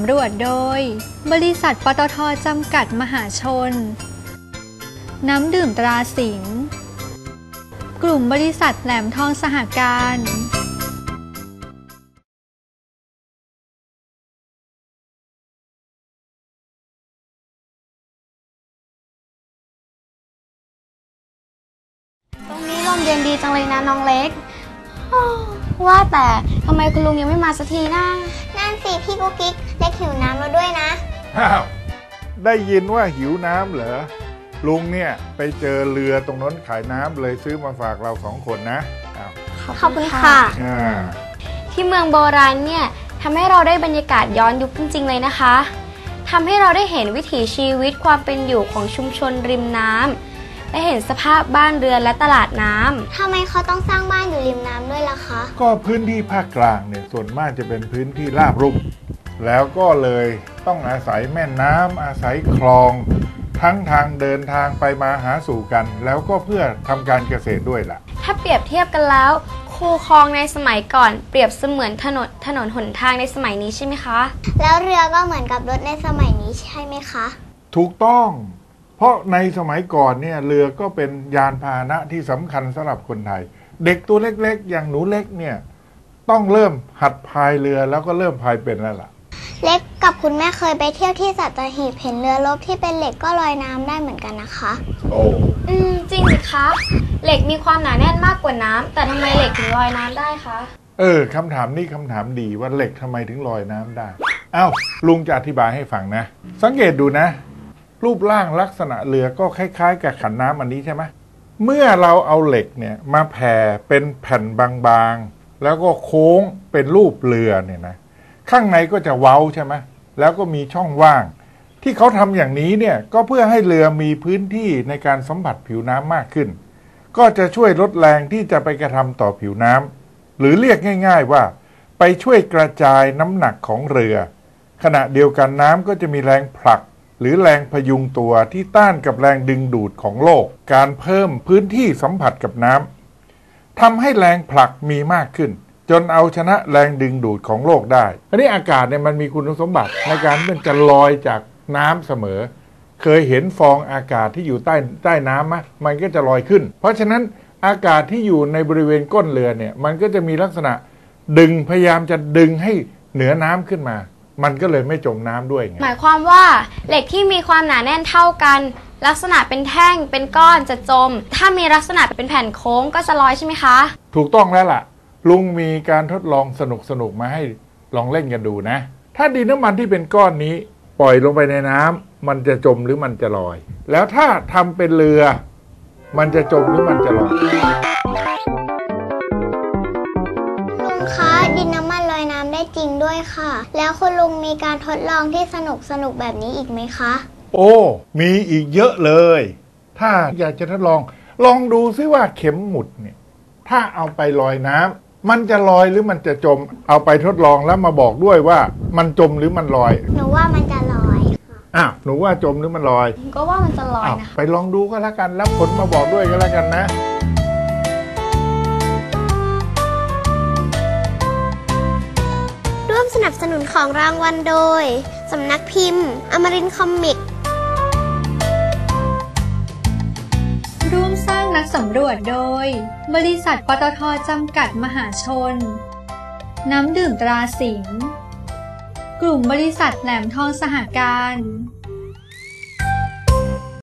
ำรวจโดย บริษัทปตทจำกัดมหาชน น้ำดื่มตราสิงห์กลุ่มบริษัทแหลมทองสหการตรงนี้ลมเย็นดีจังเลยนะน้องเล็กอ้อว่าแต่ทำไมคุณลุงยังไม่มาสักทีนะ นั่นสิพี่กุ๊กกิ๊ก อ้าวได้ยินว่าหิวน้ำเหรอ ลุงเนี่ยไปเจอเรือตรงนั้นขายน้ำเลยซื้อมาฝากเราสองคนนะอ้าวขอบคุณค่ะ อ่าที่เมืองโบราณเนี่ยทำให้เราได้บรรยากาศย้อนยุคจริง ๆ เลยนะคะทำให้เราได้เห็นวิถีชีวิตความเป็นอยู่ของชุมชนริมน้ำได้เห็นสภาพบ้านเรือนและตลาดน้ำทำไมเขาต้องสร้างบ้านอยู่ริมน้ำด้วยล่ะคะ ก็พื้นที่ภาคกลางเนี่ยส่วนมากจะเป็นพื้นที่ราบรุ่ม แล้วก็เลย ต้องอาศัยแม่น้ำอาศัยคลอง ทั้งทางเดินทางไปมาหาสู่กัน แล้วก็เพื่อทำการเกษตรด้วยล่ะ ถ้าเปรียบเทียบกันแล้ว คูคลองในสมัยก่อนเปรียบเสมือนถนนถนนหนทางในสมัยนี้ใช่ไหมคะ แล้วเรือก็เหมือนกับรถในสมัยนี้ใช่ไหมคะ ถูกต้อง เพราะในสมัยก่อนเนี่ยเรือก็เป็นยานพาหนะที่สำคัญสำหรับคนไทย เด็กตัวเล็กๆ อย่างหนูเล็กเนี่ยต้องเริ่มหัดพายเรือแล้วก็เริ่มพายเป็นแล้วล่ะ เล็กกับคุณแม่เคยไปเที่ยวที่สัตหีบเห็นเรือรบที่เป็นเหล็กก็ลอยน้ำได้เหมือนกันนะคะ โอ้อืมจริงสิคะเหล็กมีความหนาแน่นมากกว่าน้ำแต่ทำไมเหล็กถึงลอยน้ำได้คะเออคำถามนี้คำถามดีว่าเหล็กทำไมถึงลอยน้ำได้อ้าวลุงจะอธิบายให้ฟังนะ สังเกตดูนะ รูปร่างลักษณะเรือก็คล้ายๆ กับขันน้ำอันนี้ใช่ไหมเมื่อเราเอาเหล็กเนี่ยมาแผ่เป็นแผ่นบางๆ แล้วก็โค้งเป็นรูปเรือเนี่ยนะ ข้างในก็จะเว้าใช่ไหมแล้วก็มีช่องว่าง ที่เขาทำอย่างนี้เนี่ยก็เพื่อให้เรือมีพื้นที่ในการสัมผัสผิวน้ำมากขึ้น ก็จะช่วยลดแรงที่จะไปกระทำต่อผิวน้ำหรือเรียกง่าย ๆว่า ไปช่วยกระจายน้ำหนักของเรือ ขณะเดียวกันน้ำก็จะมีแรงผลัก หรือแรงพยุงตัวที่ต้านกับแรงดึงดูดของโลก การเพิ่มพื้นที่สัมผัสกับน้ำทำให้แรงผลักมีมากขึ้น จนเอาชนะแรงดึงดูดของโลกได้อันนี้อากาศเนี่ยมันมีคุณสมบัติในการที่มันจะลอยจากน้ำเสมอ เคยเห็นฟองอากาศที่อยู่ใต้ใต้น้ำไหมมันก็จะลอยขึ้น เพราะฉะนั้นอากาศที่อยู่ในบริเวณก้นเรือเนี่ยมันก็จะมีลักษณะดึงพยายามจะดึงให้เหนือน้ำขึ้นมา มันก็เลยไม่จมน้ำด้วยไงหมายความว่าเหล็กที่มีความหนาแน่นเท่ากัน ลักษณะเป็นแท่งเป็นก้อนจะจม ถ้ามีลักษณะเป็นแผ่นโค้งก็จะลอยใช่ไหมคะ ถูกต้องแล้วล่ะ ลุงมีการทดลองสนุกสนุกๆมาให้ลองเล่นกันดูนะ ถ้าดินน้ำมันที่เป็นก้อนนี้ ปล่อยลงไปในน้ำมันจะจมหรือมันจะลอย แล้วถ้าทำเป็นเรือ มันจะจมหรือมันจะลอยลุงคะดินน้ำมันลอยน้ำได้จริงด้วยค่ะ แล้วคุณลุงมีการทดลองที่สนุกสนุกๆแบบนี้อีกไหมคะ โอ้ มีอีกเยอะเลย ถ้าอยากจะทดลอง ลองดูซิว่าเข็มหมุดเนี่ย ถ้าเอาไปลอยน้ำ มันจะลอยหรือมันจะจมเอาไปทดลองแล้วมาบอกด้วยว่ามันจมหรือมันลอยหนูว่ามันจะลอยค่ะอ้าวหนูว่าจมหรือมันลอยก็ว่ามันจะลอยอ้าวนะคะ ไปลองดูก็แล้วกันแล้วผลมาบอกด้วยก็แล้วกันนะ ร่วมสนับสนุนของรางวัลโดย สำนักพิมพ์ อมรินทร์คอมิก สร้างนักสำรวจโดย บริษัทปตทจำกัดมหาชน น้ำดื่มตราสิง กลุ่มบริษัทแหลมทองสหการ